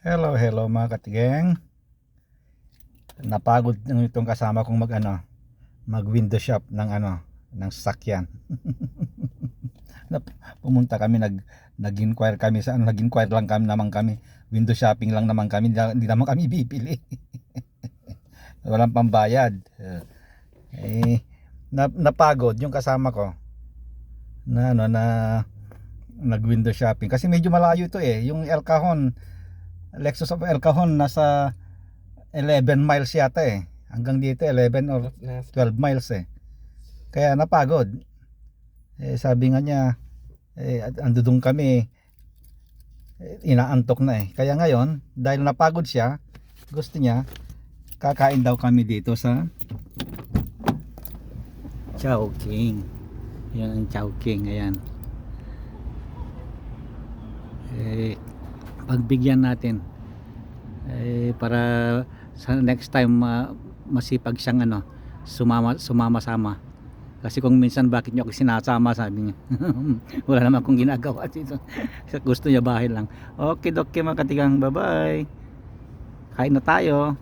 Hello, hello mga katigeng. Napagod ng itong kasama kong mag ano, mag window shop ng ano, ng sasakyan. Pumunta kami nag nag-inquire kami sa ano, nag-inquire lang kami naman kami. Window shopping lang naman kami, hindi, naman kami bibili. Walang pambayad. Eh, na, napagod yung kasama ko. Na ano na nag window shopping kasi medyo malayo ito eh. Yung El Cajon Lexus of El Cajon nasa 11 miles yata eh. Hanggang dito 11 or 12 miles eh. Kaya napagod. Eh, sabi nga niya, eh, doon kami, eh, inaantok na eh. Kaya ngayon, dahil napagod siya, gusto niya, kakain daw kami dito sa Chowking. Yan ang Chowking, ayan. Eh, pagbigyan natin. Eh, para sa next time ma- masipag siyang ano sumama sumama sama kasi kung minsan bakit niyo ako sinasama sabi niya. Wala naman akong ginagawa dito. Gusto niya bahay lang. Okay doke mga katigang bye bye kain na tayo